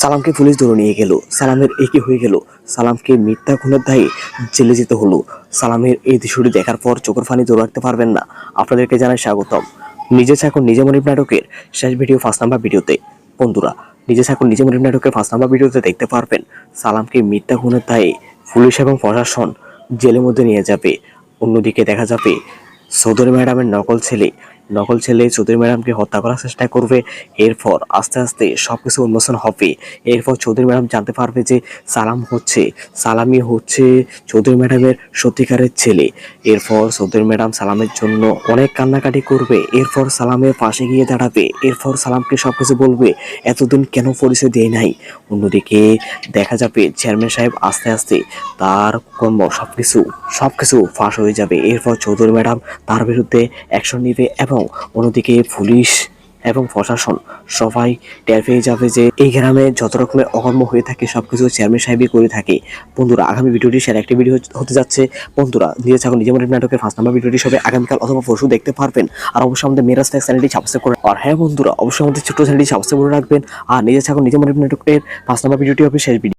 সালামকে পুলিশ ধরে নিয়ে গেল। সালামের একই হয়ে গেল। সালামকে মিথ্যা খুনের দায়ে জেলে যেতে হলো। সালামের এই দৃশ্যটি দেখার পর চোখের ফানি ধরে রাখতে পারবেন না। আপনাদেরকে জানাই স্বাগতম। নিজে চাকুন নিজে মনিব নাটকের শেষ ভিডিও ফার্স্ট নাম্বার ভিডিওতে। বন্ধুরা, নিজে চাকুন নিজে মনিব নাটকের ফার্স্ট নাম্বার ভিডিওতে দেখতে পারবেন সালামকে মিথ্যা খুনের দায়ে পুলিশ এবং প্রশাসন জেলের মধ্যে নিয়ে যাবে। অন্যদিকে দেখা যাবে চৌধুরী ম্যাডামের নকল ছেলে নকল ছেলে চৌধুরী ম্যাডামকে হত্যা করার চেষ্টা করবে। এরপর আস্তে আস্তে সব কিছু উন্মোচন হবে। এরপর চৌধুরী ম্যাডাম জানতে পারবে যে সালাম হচ্ছে। সালামি হচ্ছে চৌধুরী ম্যাডামের সত্যিকারের ছেলে। এরপর চৌধুরী ম্যাডাম সালামের জন্য অনেক কান্নাকাটি করবে। এরপর সালামের পাশে গিয়ে দাঁড়াবে। এরপর সালামকে সব কিছু বলবে। এতদিন কেন পরিচয় দেয় নাই? অন্যদিকে দেখা যাবে চেয়ারম্যান সাহেব আস্তে আস্তে তার কর্ম সব কিছু সব কিছু ফাঁস হয়ে যাবে। এরপর চৌধুরী ম্যাডাম তার বিরুদ্ধে অ্যাকশন নেবে এবং অন্যদিকে পুলিশ এবং প্রশাসন সবাই টের পেয়ে যাবে যে এই গ্রামে যত রকমের অকর্ম হয়ে থাকে, সবকিছু চেয়ারম্যান সাহেবই করে থাকে। বন্ধুরা, আগামী ভিডিওটি সেরা একটি ভিডিও হতে যাচ্ছে। বন্ধুরা নিজে থাকুন নিজের নাটকের ফার্স্ট নাম্বার ভিডিওটি সবাই আগামীকাল অথবা পরশু দেখতে পারবেন। আর অবশ্যই আমাদের মেরাজ ফ্যাক্স চ্যানেলটি সাবস্ক্রাইব করে আর হ্যাঁ বন্ধুরা, অবশ্যই আমাদের ছোট্ট চ্যানেলটি সাবস্ক্রাইব করে রাখবেন। আর নিজে থাকুন নিজের নাটকের ফার্স্ট নাম্বার ভিডিওটি হবে শেষ ভিডিও